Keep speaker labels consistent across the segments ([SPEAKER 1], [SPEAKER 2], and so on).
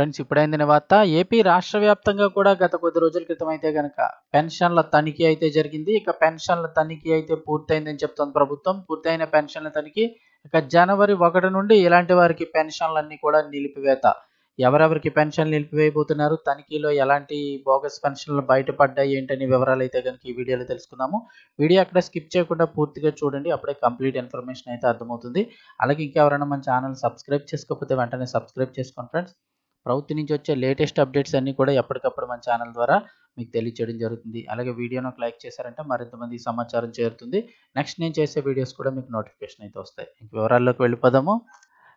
[SPEAKER 1] Friends ఇప్పుడైందిన వార్త. AP రాష్ట్ర వ్యాప్తంగా కూడా గత కొద్ది రోజుల క్రితం అయితే గనక పెన్షన్ల తనిఖీ అయితే జరిగింది. ఇక పెన్షన్ల తనిఖీ అయితే పూర్తయిందని చెప్తోంది ప్రభుత్వం. పూర్తయిన పెన్షన్ల తనిఖీ ఇక జనవరి ఒకటి నుండి ఇలాంటి వారికి పెన్షన్లన్నీ కూడా నిలిపివేత. ఎవరెవరికి పెన్షన్ నిలిపివేయబోతున్నారు? తనిఖీలో ఎలాంటి బోగస్ పెన్షన్లు బయటపడ్డాయి ఏంటని వివరాలు అయితే కనుక ఈ వీడియోలో తెలుసుకుందాము. వీడియో అక్కడ స్కిప్ చేయకుండా పూర్తిగా చూడండి. అప్పుడే కంప్లీట్ ఇన్ఫర్మేషన్ అయితే అర్థమవుతుంది. అలాగే ఇంకెవరైనా మన ఛానల్ సబ్స్క్రైబ్ చేసుకోకపోతే వెంటనే సబ్స్క్రైబ్ చేసుకోండి ఫ్రెండ్స్. ప్రభుత్వం నుంచి వచ్చే లేటెస్ట్ అప్డేట్స్ అన్నీ కూడా ఎప్పటికప్పుడు మన ఛానల్ ద్వారా మీకు తెలియచేయడం జరుగుతుంది. అలాగే వీడియోను ఒక లైక్ చేశారంటే మరింతమంది సమాచారం చేరుతుంది. నెక్స్ట్ నేను చేసే వీడియోస్ కూడా మీకు నోటిఫికేషన్ అయితే వస్తాయి. ఇంక వివరాల్లోకి వెళ్ళిపోదాము.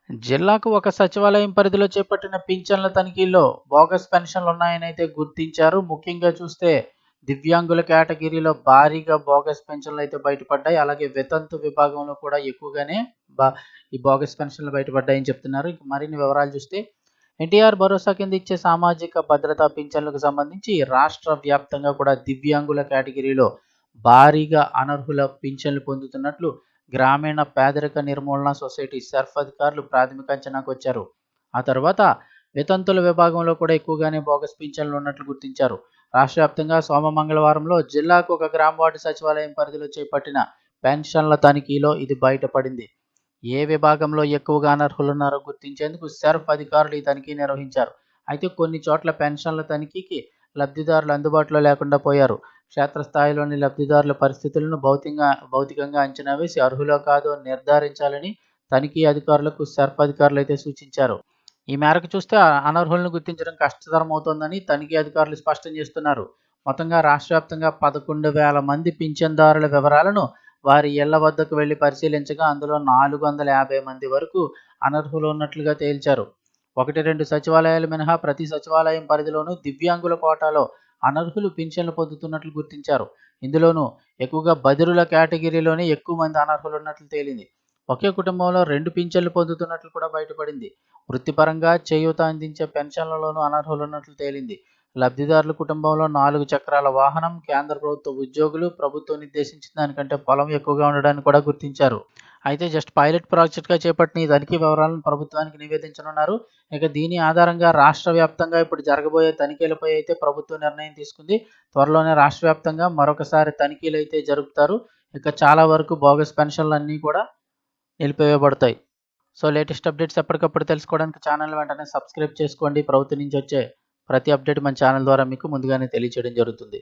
[SPEAKER 1] జిల్లాకు ఒక సచివాలయం పరిధిలో చేపట్టిన పింఛన్ల తనిఖీల్లో బోగస్ పెన్షన్లు ఉన్నాయని అయితే గుర్తించారు. ముఖ్యంగా చూస్తే దివ్యాంగుల కేటగిరీలో భారీగా బోగస్ పెన్షన్లు అయితే బయటపడ్డాయి. అలాగే వితంతు విభాగంలో కూడా ఎక్కువగానే బా ఈ బోగస్ పెన్షన్లు బయటపడ్డాయని చెప్తున్నారు. ఇంక మరిన్ని వివరాలు చూస్తే ఎన్టీఆర్ భరోసా కింద ఇచ్చే సామాజిక భద్రతా పింఛన్లకు సంబంధించి రాష్ట్ర వ్యాప్తంగా కూడా దివ్యాంగుల కేటగిరీలో భారీగా అనర్హుల పింఛన్లు పొందుతున్నట్లు గ్రామీణ పేదరిక నిర్మూలన సొసైటీ సర్ఫ్ అధికారులు ప్రాథమిక అంచనాకు వచ్చారు. ఆ తర్వాత వితంతుల విభాగంలో కూడా ఎక్కువగానే బోగస్ పింఛన్లు ఉన్నట్లు గుర్తించారు. రాష్ట్ర వ్యాప్తంగా సోమ మంగళవారంలో జిల్లాకు ఒక గ్రామ వార్డు సచివాలయం పరిధిలో చేపట్టిన పెన్షన్ల తనిఖీలో ఇది బయటపడింది. ఏ విభాగంలో ఎక్కువగా అనర్హులున్నారో గుర్తించేందుకు సెర్ఫ్ అధికారులు ఈ తనిఖీ నిర్వహించారు. అయితే కొన్ని చోట్ల పెన్షన్ల తనిఖీకి లబ్ధిదారులు అందుబాటులో లేకుండా పోయారు. క్షేత్రస్థాయిలోని లబ్ధిదారుల పరిస్థితులను భౌతికంగా భౌతికంగా అంచనా వేసి అర్హులో కాదో నిర్ధారించాలని తనిఖీ అధికారులకు సెర్ఫ్ అధికారులు అయితే సూచించారు. ఈ మేరకు చూస్తే అనర్హులను గుర్తించడం కష్టతరం అవుతోందని తనిఖీ అధికారులు స్పష్టం చేస్తున్నారు. మొత్తంగా రాష్ట్ర వ్యాప్తంగా పదకొండు వేల మంది పింఛన్దారుల వివరాలను వారి ఇళ్ళ వద్దకు వెళ్ళి పరిశీలించగా అందులో నాలుగు వందల యాభై మంది వరకు అనర్హులు ఉన్నట్లుగా తేల్చారు. ఒకటి రెండు సచివాలయాలు మినహా ప్రతి సచివాలయం పరిధిలోనూ దివ్యాంగుల కోటాలో అనర్హులు పింఛన్లు పొందుతున్నట్లు గుర్తించారు. ఇందులోనూ ఎక్కువగా బదిరుల కేటగిరీలోనే ఎక్కువ మంది అనర్హులు ఉన్నట్లు తేలింది. ఒకే కుటుంబంలో రెండు పింఛన్లు పొందుతున్నట్లు కూడా బయటపడింది. వృత్తిపరంగా చేయూత అందించే పెన్షన్లలోనూ అనర్హులు ఉన్నట్లు తేలింది. లబ్ధిదారుల కుటుంబంలో నాలుగు చక్రాల వాహనం కేంద్ర ప్రభుత్వ ఉద్యోగులు ప్రభుత్వం నిర్దేశించిన దానికంటే పొలం ఎక్కువగా ఉండడాన్ని కూడా గుర్తించారు. అయితే జస్ట్ పైలట్ ప్రాజెక్ట్గా చేపట్టిన ఈ తనిఖీ వివరాలను ప్రభుత్వానికి నివేదించనున్నారు. ఇక దీని ఆధారంగా రాష్ట్ర వ్యాప్తంగా ఇప్పుడు జరగబోయే తనిఖీలపై అయితే ప్రభుత్వం నిర్ణయం తీసుకుంది. త్వరలోనే రాష్ట్ర వ్యాప్తంగా మరొకసారి తనిఖీలు అయితే జరుపుతారు. ఇక చాలా వరకు బోగస్ పెన్షన్లు అన్నీ కూడా నిలిపివేయబడతాయి. సో లేటెస్ట్ అప్డేట్స్ ఎప్పటికప్పుడు తెలుసుకోవడానికి ఛానల్ వెంటనే సబ్స్క్రైబ్ చేసుకోండి. ప్రభుత్వం నుంచి వచ్చే ప్రతి అప్డేట్ మన ఛానల్ ద్వారా మీకు ముందుగానే తెలియచేయడం జరుగుతుంది.